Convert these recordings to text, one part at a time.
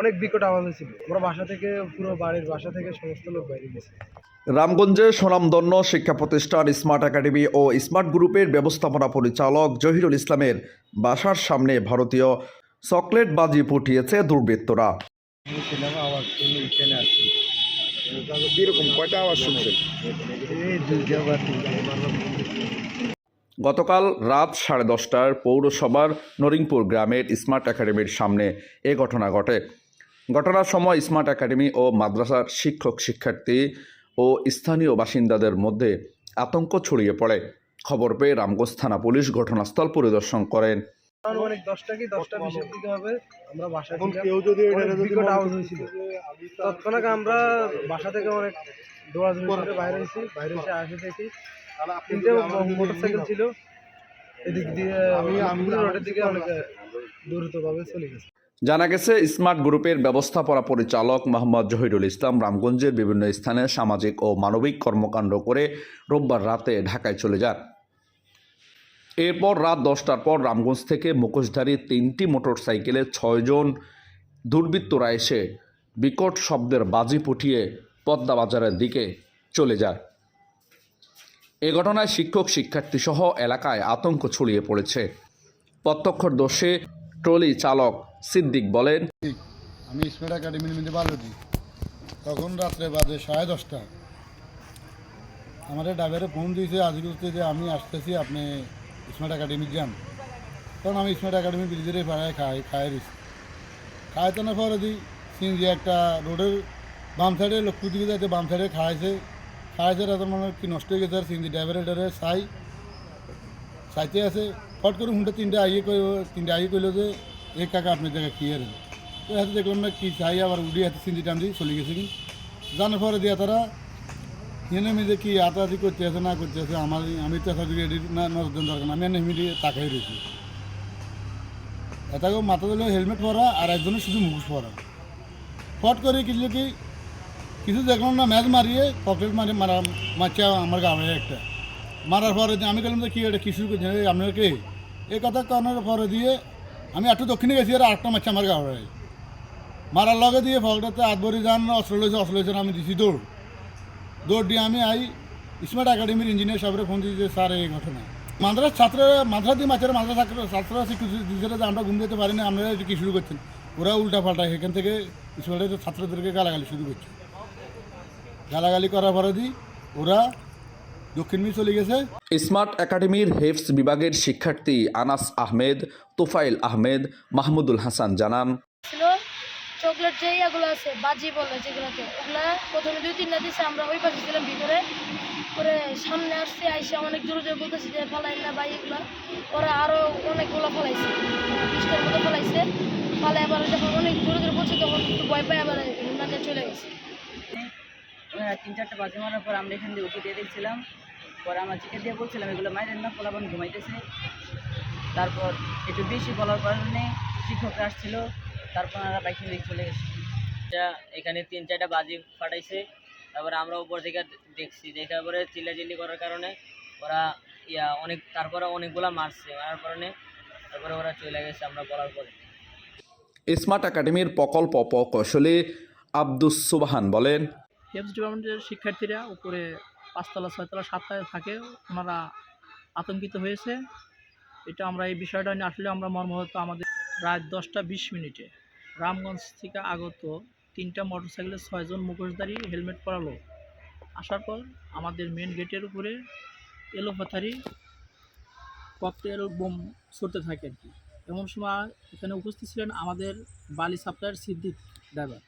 অনেক বিকট আওয়াজ হয়েছিল আমরা বাসা থেকে পুরো বাড়ির বাসা থেকে সমস্ত লোক বাইরে গেছে। রামগঞ্জে সুনামধন্য শিক্ষা প্রতিষ্ঠান স্মার্ট একাডেমি ও স্মার্ট গ্রুপের ব্যবস্থাপনা পরিচালক জহিরুল ইসলামের বাসার সামনে ভারতীয় চকলেট বাজি ফুটিয়েছে দুর্বৃত্তরা। আমি আওয়াজ শুনে এখানে আসছি কীরকম কয়টা আওয়াজ শুনছেন? এই দুইটা বা তিনটা গতকাল রাত সাড়ে দশটার পৌরসভার নরিংপুর গ্রামের স্মার্ট একাডেমির সামনে এ ঘটনা ঘটে। ঘটনার সময় স্মার্ট একাডেমি ও মাদ্রাসার শিক্ষক শিক্ষার্থী ও স্থানীয় বাসিন্দাদের মধ্যে আতঙ্ক ছড়িয়ে পড়ে। খবর পেয়ে রামগঞ্জ থানা পুলিশ ঘটনাস্থল পরিদর্শন করেন। অনেক দশটা কি দশটা বিশের দিকে হবে। আমরা বাসা কেউ যদি এটা অনেক যদি বিকট আওয়াজ হয়েছিল। তৎক্ষণাৎ আমরা বাসা থেকে অনেক দৌড়াদৌড়ি করে বাইরে এসেছি। বাইরে এসে আসে দেখি। তিনটে মোটর সাইকেল ছিল। এদিক দিয়ে আমি- আমি- রোডের দিকে অনেক দ্রুতভাবে চলে গেছে। জানা গেছে, স্মার্ট গ্রুপের ব্যবস্থাপনা পরিচালক মোহাম্মদ জহিরুল ইসলাম রামগঞ্জের বিভিন্ন স্থানে সামাজিক ও মানবিক কর্মকাণ্ড করে রোববার রাতে ঢাকায় চলে যান। এরপর রাত দশটার পর রামগঞ্জ থেকে মুখোশধারী তিনটি মোটরসাইকেলে ছয়জন দুর্বৃত্তরা এসে বিকট শব্দের বাজি ফুটিয়ে পদ্মা বাজারের দিকে চলে যায় এ ঘটনায় শিক্ষক শিক্ষার্থী সহ এলাকায় আতঙ্ক ছড়িয়ে পড়েছে। প্রত্যক্ষদর্শী ট্রলি চালক সিদ্দিক বলেন, আমি স্মার্ট একাডেমির মধ্যে দিই তখন রাত্রে বাজে সাড়ে দশটা। আমাদের ড্রাইভারে ফোন দিয়েছে আজ করতে যে আমি আসতেছি, আপনি স্মার্ট একাডেমি যান। তখন আমি স্মার্ট একাডেমি ব্রিজের পাড়ায় খাই খাই দিচ্ছি খাই তো না পরে দিই সিনজি একটা রোডের বাম সাইডে লক্ষ্য দিকে যাচ্ছে বাম সাইডে খাইছে। খাইছে রাত মানে কি নষ্ট হয়ে গেছে, আর সিনজি ড্রাইভারের ডরে সাই সাইতে আছে। ফট করে হুন্ডে তিনটে আইয়ে তিনটে আইয়ে কইলো যে এই কাকা আপনার জায়গা কি এর তো হাতে দেখলাম না কি চাই, আবার উড়ি হাতে সিন্দি টান দিয়ে চলে গেছে কি জানার পরে দিয়া তারা, এনে মিলে কি আতাদি করতে আছে, না করতে আছে, আমার, আমি তো রেডি না, নজর দেন দরকার। আমি এনে মিলিয়ে তাকাই রয়েছি এটাকেও মাথা দিলে হেলমেট পরা আর একজনের শুধু মুখোশ পরা। ফট করে কিছু কি, কিছু দেখলাম না, ম্যাচ মারিয়ে পকেট মারি মারা, মারছে আমার গাঁয়ে একটা। মারার পরে আমি বললাম যে, কি এটা কি শুরু করছেন? এই কথা কানের পরে দিয়ে আমি একটু দক্ষিণে গেছি আর আটটা মারছে আমার গাঁয়ে মারার লগে দিয়ে ফলটাতে আটবরি যান অস্ত্র লইছে আমি দিছি দৌড়। দৌড় দিয়ে আমি আই স্মার্ট একাডেমির ইঞ্জিনিয়ার সাহেবের ফোন দিয়েছি স্যার, এই ঘটনা। মাদ্রাস ছাত্র, মাদ্রাস দিয়ে মাছের মাদ্রাস ছাত্র ছাত্ররা শিক্ষক আমরা ঘুম দিতে পারি না, আপনারা কি শুরু করছেন? ওরা উল্টা পাল্টা, এখান থেকে স্কুলের ছাত্রদেরকে গালাগালি শুরু করছে। গালাগালি করার পরে দিই ওরা দক্ষিণ মিল চলে গেছে। স্মার্ট একাডেমির হেফস বিভাগের শিক্ষার্থী আনাস আহমেদ তোফাইল আহমেদ মাহমুদুল হাসান জানান। চকলেট যে ইয়েগুলো আছে বাজি বলে যেগুলোকে ওগুলা প্রথমে দুই তিনটা দিচ্ছে আমরা ওই পাশে ছিলাম ভিতরে। পরে সামনে আসছে আইসে অনেক জোরে জোরে বলতেছে যে ফলাই না এগুলা। ওরা আরও অনেকগুলো ফলাইছে বিশটার মতো ফলাইছে ফলে আবার যখন অনেক জোরে জোরে তখন ভয় পাই আবার চলে গেছে। তিন চারটা বাজি মারার পর আমরা এখান দিয়ে উঠে দিয়ে দেখছিলাম। পরে আমরা চিকে দিয়ে বলছিলাম এগুলো মাইরেন না ফলাফল ঘুমাইতেছে। তারপর একটু বেশি বলার কারণে শিক্ষকরা আসছিল তারপর আমরা বাইক নিয়ে চলে গেছি। এটা এখানে তিন চারটা বাজি ফাটাইছে। তারপরে আমরা উপর থেকে দেখছি দেখার পরে চিল্লাচিল্লি করার কারণে ওরা ইয়া অনেক তারপরে অনেকগুলা মারছে। মারার কারণে তারপরে ওরা চলে গেছে আমরা বলার পরে। স্মার্ট একাডেমির প্রকল্প প্রকৌশলী আব্দুস সুবাহান বলেন হেলথ ডিপার্টমেন্টের শিক্ষার্থীরা উপরে পাঁচতলা, ছয়তলা, সাততলায় থাকে, ওনারা আতঙ্কিত হয়েছে। এটা আমরা এই বিষয়টা নিয়ে আসলে আমরা মর্মাহত আমাদের রাত দশটা বিশ মিনিটে। রামগঞ্জ থেকে আগত তিনটা মোটরসাইকেলে ছয়জন মুখোশধারী হেলমেট পরালো। আসার পর আমাদের মেন গেটের উপরে এলোপাথারি ককটেল বোম ছুটতে থাকে আর কি। এমন সময় এখানে উপস্থিত ছিলেন আমাদের বালি সাপ্লাইয়ের সিদ্দিক ড্রাইভার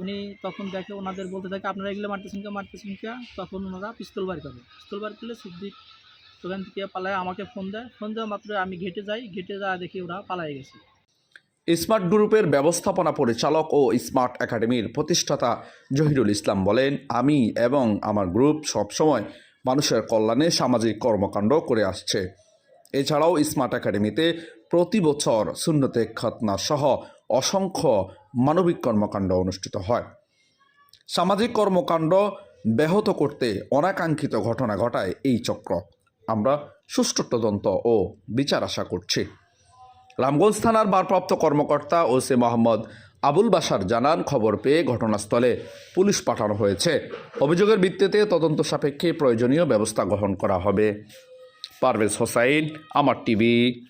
উনি তখন দেখে ওনাদের বলতে থাকে, আপনারা এগুলো মারতেছেন কে মারতেছেন কে? তখন ওনারা পিস্তল বার করে। পিস্তল বার করলে সিদ্দিক ওখান থেকে পালায়, আমাকে ফোন দেয়। ফোন দেওয়া মাত্র আমি ঘেটে যাই। ঘেটে যাওয়া দেখি ওরা পালায় গেছে। স্মার্ট গ্রুপের ব্যবস্থাপনা পরিচালক ও স্মার্ট একাডেমির প্রতিষ্ঠাতা জহিরুল ইসলাম বলেন, আমি এবং আমার গ্রুপ সবসময় মানুষের কল্যাণে সামাজিক কর্মকাণ্ড করে আসছে। এছাড়াও স্মার্ট একাডেমিতে প্রতি বছর শূন্যতে খতনা সহ অসংখ্য মানবিক কর্মকাণ্ড অনুষ্ঠিত হয়। সামাজিক কর্মকাণ্ড ব্যাহত করতে অনাকাঙ্ক্ষিত ঘটনা ঘটায় এই চক্র। আমরা সুষ্ঠু তদন্ত ও বিচার আশা করছি। রামগঞ্জ থানার ভারপ্রাপ্ত কর্মকর্তা ওসি মোহাম্মদ আবুল বাসার জানান, খবর পেয়ে ঘটনাস্থলে পুলিশ পাঠানো হয়েছে। অভিযোগের ভিত্তিতে তদন্ত সাপেক্ষে প্রয়োজনীয় ব্যবস্থা গ্রহণ করা হবে। পারভেজ হোসাইন, আমার টিভি।